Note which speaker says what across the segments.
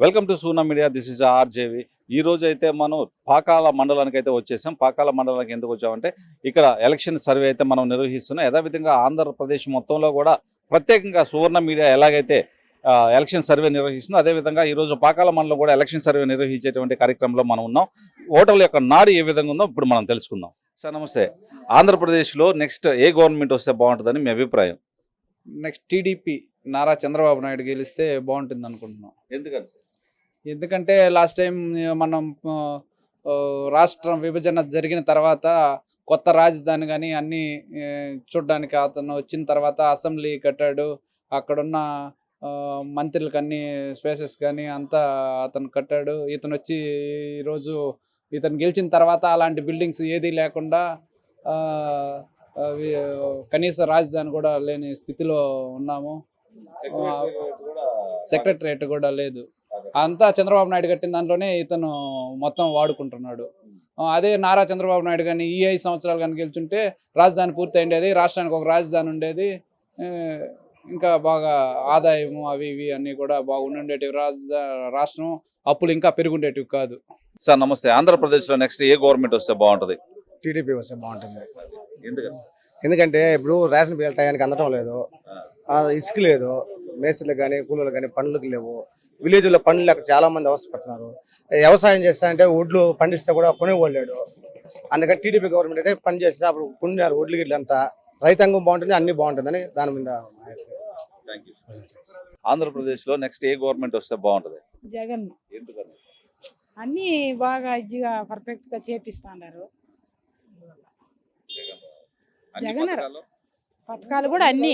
Speaker 1: Welcome to సూనా media this is RJV. ఈ రోజు అయితే మనం పాకాల మండలానికి అయితే వచ్చేసాం. పాకాల మండలానికి ఎందుకు వచ్చామంటే ఇక్కడ ఎలక్షన్ సర్వే అయితే మనం నిర్వహిస్తున్నాం. యథావిధంగా ఆంధ్రప్రదేశ్ మొత్తంలో కూడా ప్రత్యేకంగా సువర్ణ మీడియా ఎలాగైతే ఎలక్షన్ సర్వే నిర్వహిస్తుందో అదేవిధంగా ఈ రోజు పాకాల మండలం కూడా ఎలక్షన్ సర్వే నిర్వహించేటువంటి కార్యక్రమంలో మనం ఉన్నాం. ఓటర్ల యొక్క నాడు ఏ విధంగా ఉందో ఇప్పుడు మనం తెలుసుకుందాం. సార్ నమస్తే. ఆంధ్రప్రదేశ్లో నెక్స్ట్ ఏ గవర్నమెంట్ వస్తే బాగుంటుందని మీ అభిప్రాయం?
Speaker 2: నెక్స్ట్ టీడీపీ నారా చంద్రబాబు నాయుడు గెలిస్తే బాగుంటుంది అనుకుంటున్నాం
Speaker 1: ఎందుకంటే
Speaker 2: ఎందుకంటే లాస్ట్ టైం మనం రాష్ట్రం విభజన జరిగిన తర్వాత కొత్త రాజధాని కానీ అన్నీ చూడ్డానికి అతను వచ్చిన తర్వాత అసెంబ్లీ కట్టాడు. అక్కడున్న మంత్రులకు అన్ని స్పేసెస్ కానీ అంతా అతను కట్టాడు. ఇతను వచ్చి ఈరోజు ఇతను గెలిచిన తర్వాత అలాంటి బిల్డింగ్స్ ఏదీ లేకుండా కనీస రాజధాని కూడా లేని స్థితిలో ఉన్నాము. సెక్రటరేట్ కూడా లేదు. అంతా చంద్రబాబు నాయుడు కట్టిన దాంట్లోనే ఇతను మొత్తం వాడుకుంటున్నాడు. అదే నారా చంద్రబాబు నాయుడు కానీ ఈ ఐదు సంవత్సరాలు కానీ గెలుచుంటే రాజధాని పూర్తి ఉండేది రాష్ట్రానికి ఒక రాజధాని ఉండేది. ఇంకా బాగా ఆదాయము అవి ఇవి అన్నీ కూడా బాగుండేటివి. రాజధా రాష్ట్రం అప్పులు ఇంకా పెరుగుండేటివి కాదు.
Speaker 1: సార్ నమస్తే. ఆంధ్రప్రదేశ్లో నెక్స్ట్ ఏ గవర్నమెంట్ వస్తే బాగుంటుంది?
Speaker 3: టీడీపీ వస్తే బాగుంటుంది.
Speaker 1: ఎందుకంటే
Speaker 3: ఎందుకంటే ఇప్పుడు రేషన్ బియ్యాలు టయానికి అందడం లేదు. ఆ, ఇసుక లేదు. మేస్త్రులకు కానీ కూలీలకు కానీ పనులకు లేవు. విలేజ్లో పనులు లేక చాలా మంది అవసరపడుతున్నారు. వ్యవసాయం చేస్తా అంటే ఒడ్లు పండిస్తే కూడా కొనేవాళ్ళు లేడు అందుకని టీడీపీ గవర్నమెంట్ అయితే పని చేస్తే అప్పుడు పుణ్యాలు ఒడ్లు గిడ్లు అంతా. రైతాంగం బాగుంటుంది అన్ని బాగుంటుందని దాని మీద
Speaker 1: ఆంధ్రప్రదేశ్లో నెక్స్ట్ ఏ గవర్నమెంట్ వస్తే బాగుంటుంది?
Speaker 4: జగన్.
Speaker 1: ఎందుకని?
Speaker 4: అన్నీ బాగా ఇదిగా పర్ఫెక్ట్గా చేపిస్తున్నారు జగన్
Speaker 1: పథకాలు?
Speaker 4: కూడా అన్ని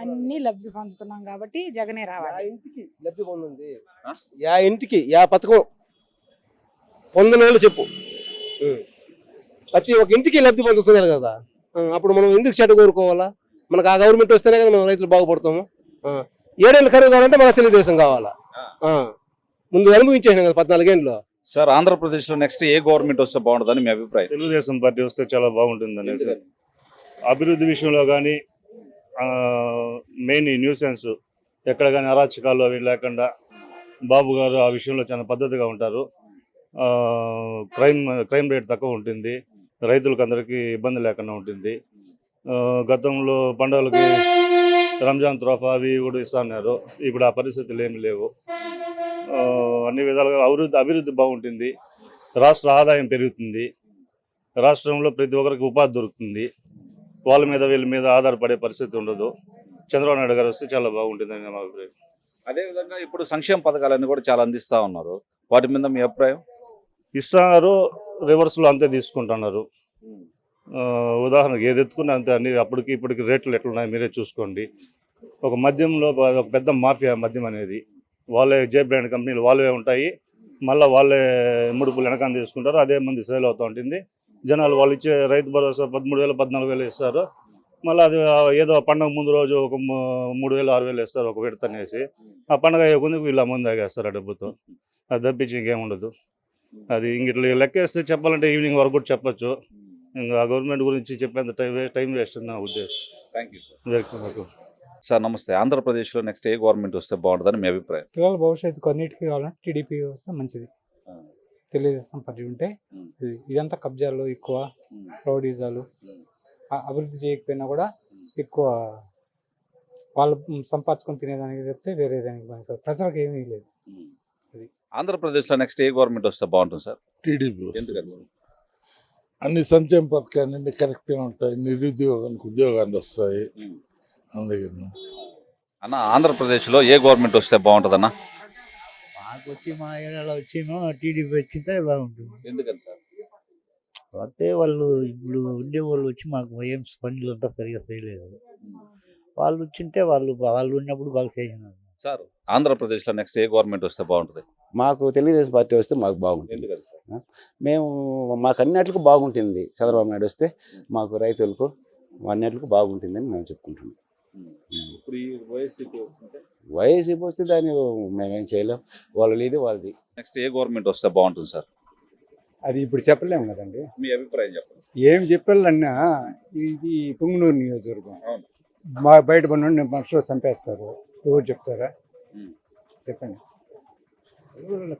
Speaker 4: అన్ని లబ్ధి పొందుతున్నాం కాబట్టి జగనే రావాలి
Speaker 5: ఇంటికి లబ్ధి పొందింది
Speaker 1: ఆ?
Speaker 5: యా ఇంటికి యా పథకం పొందిన చెప్పు. ప్రతి ఒక్క ఇంటికి లబ్ధి పొందుతున్నారు కదా అప్పుడు మనం ఎందుకు చెడ్డ కోరుకోవాలా మనకు ఆ గవర్నమెంట్ వస్తేనే కదా మనం రైతులు బాగుపడతాము. ఏడేళ్ళు ఖరీదు కావాలంటే మనకు తెలుగుదేశం కావాలా ఆ. ముందు అనుభవించేసాం కదా పద్నాలుగేళ్ళు
Speaker 1: సార్ ఆంధ్రప్రదేశ్లో నెక్స్ట్ ఏ గవర్నమెంట్ వస్తే బాగుంటుందని మీ అభిప్రాయం
Speaker 6: తెలుగుదేశం పార్టీ వస్తే చాలా బాగుంటుంది అనేసి అభివృద్ధి విషయంలో కానీ మెయిన్ న్యూసెన్స్ ఎక్కడ కానీ అరాచకాలు అవి లేకుండా బాబు గారు ఆ విషయంలో చాలా పద్ధతిగా ఉంటారు. క్రైమ్ క్రైమ్ రేట్ తక్కువ ఉంటుంది. రైతులకు అందరికీ ఇబ్బంది లేకుండా ఉంటుంది. గతంలో పండుగలకి రంజాన్ త్రోఫా అవి కూడా ఇస్తున్నారు ఇప్పుడు ఆ పరిస్థితులు ఏమి లేవు. అన్ని విధాలుగా అభివృద్ధి అభివృద్ధి బాగుంటుంది. రాష్ట్ర ఆదాయం పెరుగుతుంది. రాష్ట్రంలో ప్రతి ఒక్కరికి ఉపాధి దొరుకుతుంది. వాళ్ళ మీద వీళ్ళ మీద ఆధారపడే పరిస్థితి ఉండదు. చంద్రబాబు నాయుడు గారు వస్తే చాలా బాగుంటుందని నా అభిప్రాయం.
Speaker 1: అదేవిధంగా ఇప్పుడు సంక్షేమ పథకాలన్నీ కూడా చాలా అందిస్తా ఉన్నారు. వాటి మీద మీ అభిప్రాయం?
Speaker 6: ఇస్తున్నారు రివర్స్లో అంతే తీసుకుంటున్నారు. ఉదాహరణకి ఏది ఎత్తుకున్నా అంతే అన్ని అప్పటికి ఇప్పటికి రేట్లు ఎట్లున్నాయి మీరే చూసుకోండి. ఒక మద్యంలో ఒక పెద్ద మాఫియా మద్యం అనేది వాళ్ళే జే బ్రాండ్ కంపెనీలు వాళ్ళే ఉంటాయి. మళ్ళీ వాళ్ళే ముడుపులు వెనకాల తీసుకుంటారు అదే మంది సేల్ అవుతూ ఉంటుంది. జనాలు వాళ్ళు ఇచ్చే రైతు భరోసా పదమూడు వేలు పద్నాలుగు వేలు ఇస్తారు. మళ్ళీ అది ఏదో పండగ ముందు రోజు ఒక మూడు వేలు ఆరు వేలు ఇస్తారు ఒక విడత అనేసి. ఆ పండగ అయ్యకుంది వీళ్ళు మంది ఆగేస్తారు ఆ డబ్బుతో. అది తప్పించి ఇంకేం ఉండదు. అది ఇంక ఇట్లా లెక్కేస్తే చెప్పాలంటే ఈవినింగ్ వరకు కూడా చెప్పొచ్చు. ఇంకా ఆ గవర్నమెంట్ గురించి చెప్పేంత టైం వేస్ట్ టైం వేస్ట్ నా ఉద్దేశం.
Speaker 1: Thank you
Speaker 6: welcome welcome.
Speaker 1: Sir నమస్తే. ఆంధ్రప్రదేశ్లో నెక్స్ట్ ఏ గవర్నమెంట్ వస్తే బాగుంటుందని మీ అభిప్రాయం?
Speaker 7: పిల్లల భవిష్యత్తు కొన్నిటికి కావాలంటే టీడీపీ వస్తే మంచిది. తెలుగుదేశం పార్టీ ఉంటే ఇదంతా కబ్జాలు ఎక్కువ రౌడీజాలు. అభివృద్ధి చేయకపోయినా కూడా ఎక్కువ వాళ్ళు సంపాదించుకొని తినేదానికి చెప్తే వేరే దానికి. ప్రజలకు ఏమీ లేదు.
Speaker 1: ఆంధ్రప్రదేశ్లో నెక్స్ట్ ఏ గవర్నమెంట్ వస్తే బాగుంటుంది సార్?
Speaker 8: టీడీపీ అన్ని సంక్షేమ పథకాలు అన్ని కరెక్ట్గా ఉంటాయి నిరుద్యోగానికి ఉద్యోగాలు వస్తాయి. అందుకని.
Speaker 1: అన్న ఆంధ్రప్రదేశ్లో ఏ గవర్నమెంట్ వస్తే బాగుంటుందన్న?
Speaker 9: మాకు వచ్చి మా ఏరియాలో వచ్చేమో టీడీపీ వచ్చింటే బాగుంటుంది.
Speaker 1: ఎందుకని సార్?
Speaker 9: అయితే వాళ్ళు ఇప్పుడు ఉండే వాళ్ళు వచ్చి మాకు ఏం పనులు అంతా సరిగా చేయలేదు. వాళ్ళు వచ్చింటే వాళ్ళు వాళ్ళు ఉన్నప్పుడు బాగా చేసినారు.
Speaker 1: సార్ ఆంధ్రప్రదేశ్లో నెక్స్ట్ ఏ గవర్నమెంట్ వస్తే బాగుంటుంది?
Speaker 10: మాకు తెలుగుదేశం పార్టీ వస్తే మాకు బాగుంటుంది. మేము మాకు అన్నిటికీ బాగుంటుంది. చంద్రబాబు నాయుడు వస్తే మాకు రైతులకు అన్నిటికీ బాగుంటుందని మేము చెప్పుకుంటున్నాం.
Speaker 1: ఇప్పుడు ఈ వైఎస్సీపీ వస్తుంటే?
Speaker 10: వైఎస్సీ వస్తే దాన్ని మేమేం చేయలేం. వాళ్ళది ఇది వాళ్ళది.
Speaker 1: నెక్స్ట్ ఏ గవర్నమెంట్ వస్తే బాగుంటుంది సార్?
Speaker 3: అది ఇప్పుడు చెప్పలేము కదండి.
Speaker 1: మీ అభిప్రాయం చెప్పండి.
Speaker 3: ఏం చెప్పాలన్నా ఇది పుంగనూరు నియోజకవర్గం. మా బయట పని మనుషులు చంపేస్తారు. ఎవరు చెప్తారా. చెప్పండి.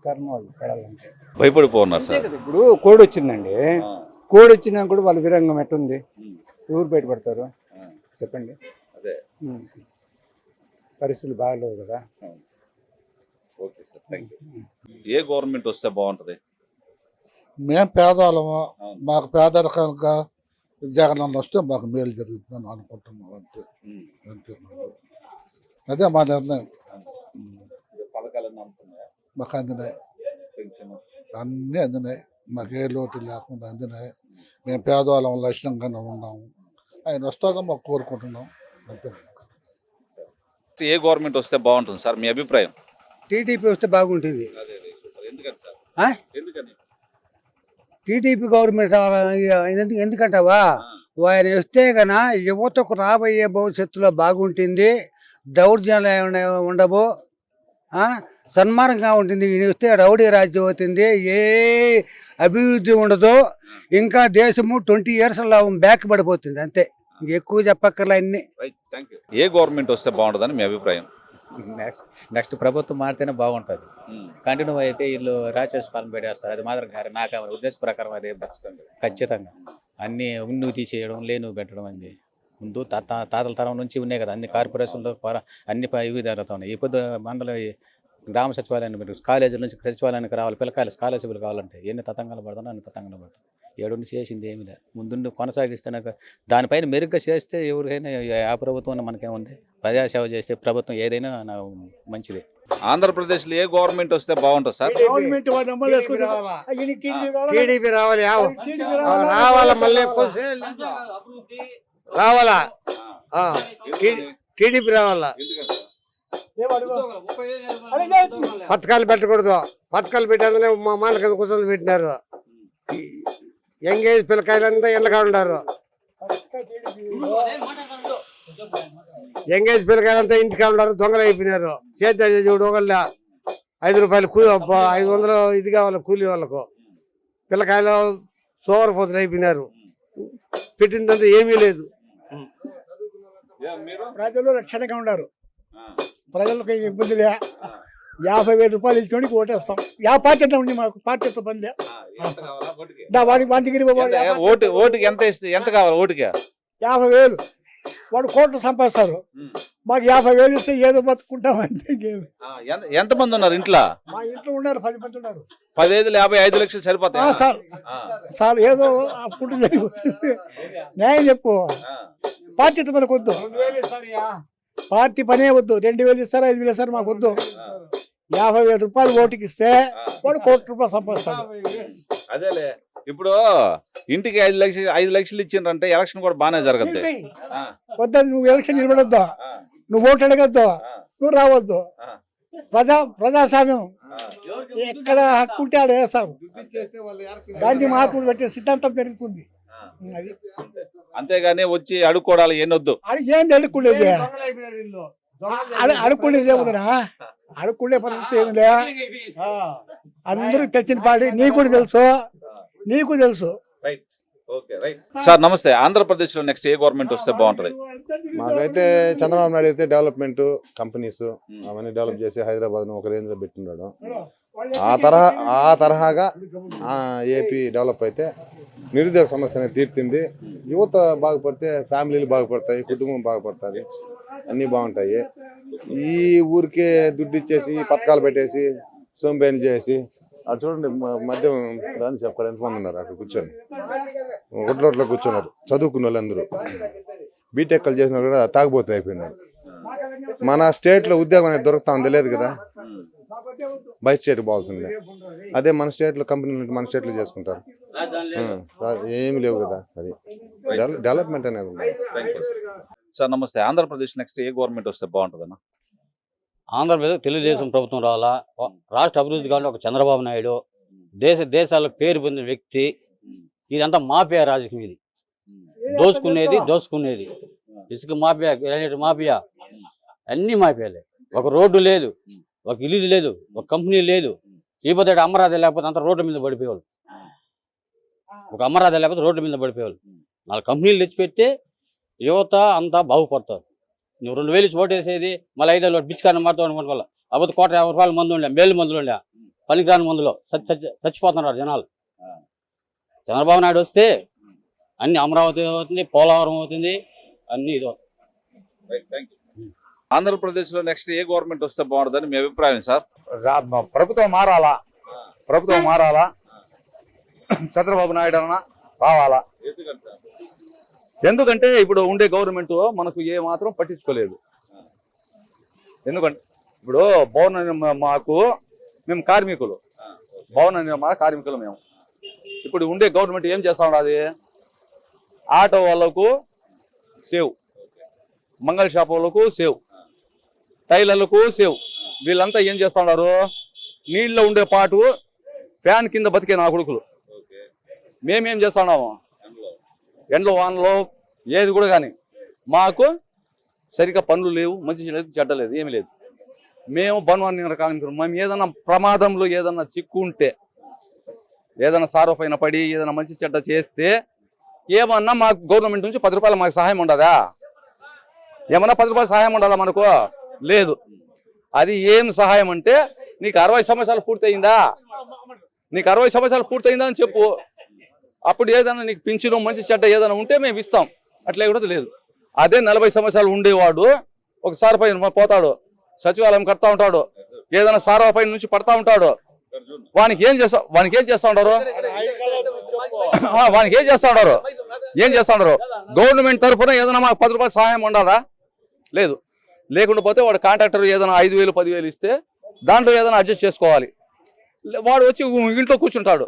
Speaker 7: కర్మ వాళ్ళు పడాలంటే?
Speaker 1: భయపడిపోతున్నారు సార్.
Speaker 7: ఇప్పుడు కోడి వచ్చిందండి. కోడి వచ్చినా కూడా వాళ్ళ విరంగం ఎట్టుంది? ఎవరు బయటపడతారు? చెప్పండి.
Speaker 1: అదే.
Speaker 7: పరిస్థితులు బాగలేవు కదా.
Speaker 1: Okay sir thank you. A government వస్తే బాగుంటది?
Speaker 8: మేము పేదవాళ్ళము. మాకు పేదరికంగా జగనన్న వస్తే మాకు మేలు జరుగుతుందని అనుకుంటున్నాం అంతే. అంతే అదే మా నిర్ణయం. మాకు అందినాయి. అన్నీ అందినాయి. మాకు ఏ లోటు లేకుండా అందినాయి. మేము పేదవాళ్ళం లక్షణంగానే ఉన్నాము ఆయన వస్తాడో మాకు కోరుకుంటున్నాం.
Speaker 1: ఏ గవర్నమెంట్ వస్తే బాగుంటుంది సార్? మీ అభిప్రాయం?
Speaker 7: టీడీపీ వస్తే బాగుంటుంది. టీడీపీ గవర్నమెంట్ ఎందుకు ఎందుకంటావా? ఆయన వస్తే గన యువతకు రాబోయే భవిష్యత్తులో బాగుంటుంది దౌర్జన్యాలు ఉండవు? సన్మానంగా ఉంటుంది ఈయన వస్తే రౌడీ రాజ్యం అవుతుంది ఏ అభివృద్ధి ఉండదు ఇంకా దేశము ట్వంటీ ఇయర్స్లో బ్యాక్ పడిపోతుంది అంతే. ఎక్కువ చెప్పక్కర్లా అన్ని.
Speaker 1: ఏ గవర్నమెంట్ వస్తే బాగుంటుందని మీ అభిప్రాయం?
Speaker 11: నెక్స్ట్ నెక్స్ట్ ప్రభుత్వం మారితేనే బాగుంటుంది. కంటిన్యూ అయితే వీళ్ళు రాక్షస పాలన పెట్టేస్తారు అది మాత్రం గారి నాకు ఉద్దేశ ప్రకారం అది ఖచ్చితంగా. అన్ని ఉన్ను తీసేయడం లేను పెట్టడం అంది. ముందు తాత తాతల తరం నుంచి ఉన్నాయి కదా అన్ని కార్పొరేషన్లో పర- అన్ని ప- ఇవి జరుగుతున్నాయి ఇప్పుడు మండల గ్రామ సచివాలయాన్ని కాలేజీల నుంచి సచివాలయానికి రావాలి పిల్లకాయలు స్కాలర్షిప్లు కావాలంటే ఎన్ని తతంగాలు పడుతున్నా అన్ని తతంగాలు పడతాయి. ఏడు నుంచి చేసింది ఏమీ లేదు ముందు కొనసాగిస్తే నాకు దానిపైన మెరుగ్గా చేస్తే ఎవరికైనా ఆ ప్రభుత్వం మనకేముంది? ప్రజాసేవ చేసే ప్రభుత్వం ఏదైనా నాకు మంచిదే.
Speaker 1: ఆంధ్రప్రదేశ్లో ఏ గవర్నమెంట్ వస్తే బాగుంటుంది సార్?
Speaker 3: టీడీపీ. రావాలి? రావాలా మళ్ళీ రావాలా? టీడీపీ రావాలా? పథకాలు పెట్టకూడదు. పథకాలు పెట్టేందులో మా మాల కింద కూర్చొని పెట్టినారు. ఎంగేజ్ పిల్లకాయలంతా ఎండగా ఉండారు. ఎంగేజ్ పిల్లకాయలంతా ఇంటికి ఉన్నారు దొంగలు అయిపోయినారు. సేద్యం చూడు ఒకళ్ళ ఐదు రూపాయలు కూలి ఐదు వందలు ఇది కావాలి కూలి వాళ్ళకు. పిల్లకాయలు సోమరపోతులు అయిపోయినారు. పెట్టిందంతా ఏమీ లేదు.
Speaker 7: ప్రజలు రక్షణగా ఉన్నారు ప్రజలకు ఇబ్బంది లే. యాభై వేల రూపాయలు ఇచ్చుకొని ఓటేస్తాం. యా పార్టీ ఉంది మాకు? పార్టీతో పని వాడికి యాభై-
Speaker 1: ఓటు ఓటుకి ఎంత ఇస్తే ఎంత కావాలి ఓటుకి?
Speaker 7: యాభై వేలు. వాడు కోట్లు సంపాదిస్తారు. మాకు యాభై వేలు ఇస్తే ఏదో బతుకుంటాం అంతే.
Speaker 1: ఎంత ఎంతమంది ఉన్నారు ఇంట్లో?
Speaker 7: మా ఇంట్లో ఉన్నారు పది మంది ఉన్నారు.
Speaker 1: పదిహేదు యాభై ఐదు లక్షలు
Speaker 7: ఆ,
Speaker 1: సరిపోతాయి
Speaker 7: సార్ సార్ ఏదో అప్పుడు జరిగిపోతుంది. న్యాయం చెప్పు. పార్టీతో మనకు వద్దు. పార్టీ పనే వద్దు. రెండు వేలు ఇస్తారు ఐదు వేలు ఇస్తారు మాకు వద్దు. యాభై వేల రూపాయలు ఓటుకి ఇస్తే వాడు కోటి రూపాయలు సంపాదిస్తాడు.
Speaker 1: అదేలే. ఇప్పుడు ఇంటికి ఐదు లక్షలు ఐదు లక్షలు ఇచ్చిండ్రంటే ఎలక్షన్ కూడా బాగానే జరగద్ది.
Speaker 7: వద్దా నువ్వు ఎలక్షన్ నిలబడొద్దు? నువ్వు ఓటు అడగద్దు? నువ్వు రావద్దు. ప్రజా ప్రజాస్వామ్యం ఎక్కడ హక్కు ఉంటే ఆడ వేస్తారు గాంధీ మహాత్ముడు పెట్టే సిద్ధాంతం పెరుగుతుంది. అది.
Speaker 1: అంతేగాని వచ్చి అడుక్కోవడాలు ఎన్నొద్దు
Speaker 7: అది ఏంది అడుక్కునేది అడు- అడుక్కునేది ఏముందిరా? అడుక్కునే పరిస్థితి ఏమి లే అందరూ తెచ్చిన పాడి నీకు కూడా తెలుసు. నీకు తెలుసు.
Speaker 1: రైట్ ఓకే రైట్ సార్ నమస్తే. ఆంధ్రప్రదేశ్లో నెక్స్ట్ ఏ గవర్నమెంట్ వస్తే బాగుంటది?
Speaker 12: మాకైతే చంద్రబాబు నాయుడు అయితే డెవలప్మెంట్ కంపెనీస్ అవన్నీ డెవలప్ చేసి హైదరాబాద్ ఒక రేంజ్లో పెట్టినాడు ఆ తరహా ఆ తరహాగా ఆ, ఏపీ డెవలప్ అయితే నిరుద్యోగ సమస్య అనేది తీర్పింది. యువత బాగుపడితే ఫ్యామిలీలు బాగుపడతాయి కుటుంబం బాగుపడుతుంది. అన్నీ బాగుంటాయి. ఈ ఊరికే దుడ్డు ఇచ్చేసి పథకాలు పెట్టేసి సోంబేని చేసి అటు చూడండి మధ్య రాని చెప్పారు. ఎంతమంది ఉన్నారు అక్కడ కూర్చొని? ఒకటి కూర్చున్నారు. చదువుకున్న వాళ్ళందరూ బీటెక్లు చేసిన కూడా తాగుబోతులు అయిపోయినారు. మన స్టేట్లో ఉద్యోగం అనేది దొరుకుతా ఉంది లేదు కదా? బయట స్టేట్ బాగుంది. అదే మన స్టేట్లో కంపెనీలు మన స్టేట్లో చేసుకుంటారు. ఏమీ లేవు కదా అది. డెవల- డెవలప్మెంట్ అనేది ఉంది.
Speaker 1: సార్ నమస్తే. ఆంధ్రప్రదేశ్ నెక్స్ట్ ఏ గవర్నమెంట్ వస్తే బాగుంటదన్న?
Speaker 13: ఆంధ్రప్రదేశ్ తెలుగుదేశం ప్రభుత్వం రావాలా? రాష్ట్ర అభివృద్ధి కావాలంటే ఒక చంద్రబాబు నాయుడు దేశ దేశాలకు పేరు పొందిన వ్యక్తి. ఇదంతా మాఫియా రాజకీయం ఇది. దోచుకునేది దోచుకునేది. ఇసుక మాఫియా గ్రానైట్ మాఫియా. అన్ని మాఫియాలే. ఒక రోడ్డు లేదు. ఒక ఇల్లు లేదు ఒక కంపెనీ లేదు. లేకపోతే ఈడ లేకపోతే అంత రోడ్డు మీద పడిపోయేవాళ్ళు. ఒక అమరావతి లేకపోతే రోడ్డు మీద పడిపోయేవాళ్ళు. నాలుగు కంపెనీలు తెచ్చిపెడితే యువత అంతా బాగుపడతారు. నువ్వు రెండు వేలు ఇచ్చి ఓటేసేది మళ్ళీ ఐదు వేలు బిచ్చుకాన్ని మారుతావు అనుకోవడం అబద్ధ కోట యాభై రూపాయల మందు ఉండే మేలు మందులు ఉండే. పనికిరాని మందులో చచ్చి చచ్చి- చచ్చిపోతున్నారు జనాలు. చంద్రబాబు నాయుడు వస్తే అన్ని అమరావతి అవుతుంది పోలవరం అవుతుంది అన్ని ఇది అవుతుంది.
Speaker 1: ఆంధ్రప్రదేశ్లో నెక్స్ట్ ఏ గవర్నమెంట్ వస్తే బాగుంటుందని మీ అభిప్రాయం సార్?
Speaker 3: ప్రభుత్వం మారాలా? ప్రభుత్వం మారాలా? చంద్రబాబు నాయుడు అన్న రావాలా? ఎందుకంటే? ఇప్పుడు ఉండే గవర్నమెంట్ మనకు ఏ మాత్రం పట్టించుకోలేదు. ఎందుకంటే ఇప్పుడు భవన మాకు మేము కార్మికులు. భవన నిర్మాణ కార్మికులు మేము. ఇప్పుడు ఉండే గవర్నమెంట్ ఏం చేస్తా ఉన్నది ఆటో వాళ్ళకు సేవ్. మంగళ షాప్ వాళ్ళకు సేవ్. టైలర్లకు సేవ్ వీళ్ళంతా ఏం చేస్తా ఉన్నారు? నీళ్ళలో ఉండే పాటు ఫ్యాన్ కింద బతికే నా కొడుకులు. మేమేం చేస్తా ఉన్నాము? ఎండలో. వానలో ఏది కూడా కానీ. మాకు సరిగ్గా పనులు లేవు మంచి లేదు చెడ్డ లేదు ఏమీ లేదు. మేము బన్వాన్ని కానుకున్నాం మేము ఏదైనా ప్రమాదంలో ఏదైనా చిక్కుంటే ఏదైనా సారో పైన పడి ఏదైనా మంచి చెడ్డ చేస్తే ఏమన్నా మాకు గవర్నమెంట్ నుంచి పది రూపాయలు మాకు సహాయం ఉండదా? ఏమన్నా పది రూపాయలు సహాయం ఉండదా మనకు? లేదు. అది ఏం సహాయం అంటే నీకు అరవై సంవత్సరాలు పూర్తయిందా? నీకు అరవై సంవత్సరాలు పూర్తయిందా అని చెప్పు. అప్పుడు ఏదైనా నీకు పింఛను మంచి చెడ్డ ఏదైనా ఉంటే మేము ఇస్తాం. అట్లా కూడా లేదు. అదే నలభై సంవత్సరాలు ఉండేవాడు ఒకసారి పైన పోతాడు సచివాలయం కడతా ఉంటాడు ఏదైనా సారా పైన నుంచి పడతా ఉంటాడు. వానికి ఏం చేస్తా వానికి ఏం చేస్తా ఉంటారు వానికి ఏం చేస్తా ఉంటారు ఏం చేస్తా ఉంటారు గవర్నమెంట్ తరఫున ఏదైనా మాకు పది రూపాయలు సహాయం ఉండాలా? లేదు. లేకుండా పోతే వాడు కాంట్రాక్టర్ ఏదైనా ఐదు వేలు పదివేలు ఇస్తే దాంట్లో ఏదైనా అడ్జస్ట్ చేసుకోవాలి. వాడు వచ్చి ఇంట్లో కూర్చుంటాడు.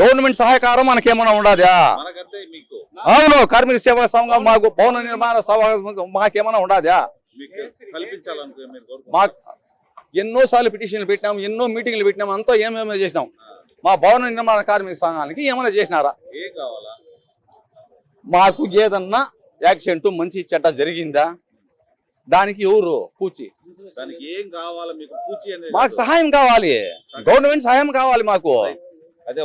Speaker 3: గవర్నమెంట్ సహాయకారం మనకేమైనా ఉండదా? అవును కార్మిక సేవా సంఘం మాకు భవన నిర్మాణ సభ మాకేమైనా ఉండదా?
Speaker 1: మీకు
Speaker 3: ఎన్నోసార్లు పిటిషన్లు పెట్టినాం ఎన్నో మీటింగ్లు పెట్టినాం అంతా ఏమేమో చేసినాం. మా భవన నిర్మాణ కార్మిక సంఘానికి ఏమైనా చేసినారా? మాకు ఏదన్నా యాక్సిడెంట్ మంచి చెడ్డ జరిగిందా? దానికి ఎవరు పూచి?
Speaker 1: దానికి ఏం కావాలా మీకు పూచి అనేది
Speaker 3: మాకు సహాయం కావాలి. గవర్నమెంట్ సహాయం కావాలి మాకు.
Speaker 1: అదే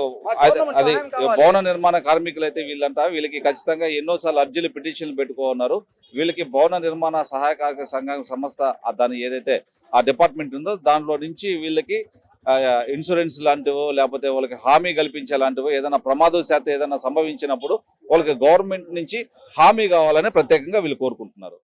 Speaker 1: అదే. భవన నిర్మాణ కార్మికులు అయితే వీళ్ళంట వీళ్ళకి ఖచ్చితంగా ఎన్నోసార్లు అర్జీలు పిటిషన్లు పెట్టుకున్నారు వీళ్ళకి భవన నిర్మాణ సహాయకారక సంఘం సంస్థ దాని ఏదైతే ఆ డిపార్ట్మెంట్ ఉందో దానిలో నుంచి వీళ్ళకి ఇన్సూరెన్స్ లాంటివో లేకపోతే వాళ్ళకి హామీ కల్పించే లాంటివో ఏదైనా ప్రమాదశాతం ఏదైనా సంభవించినప్పుడు వాళ్ళకి గవర్నమెంట్ నుంచి హామీ కావాలని ప్రత్యేకంగా వీళ్ళు కోరుకుంటున్నారు.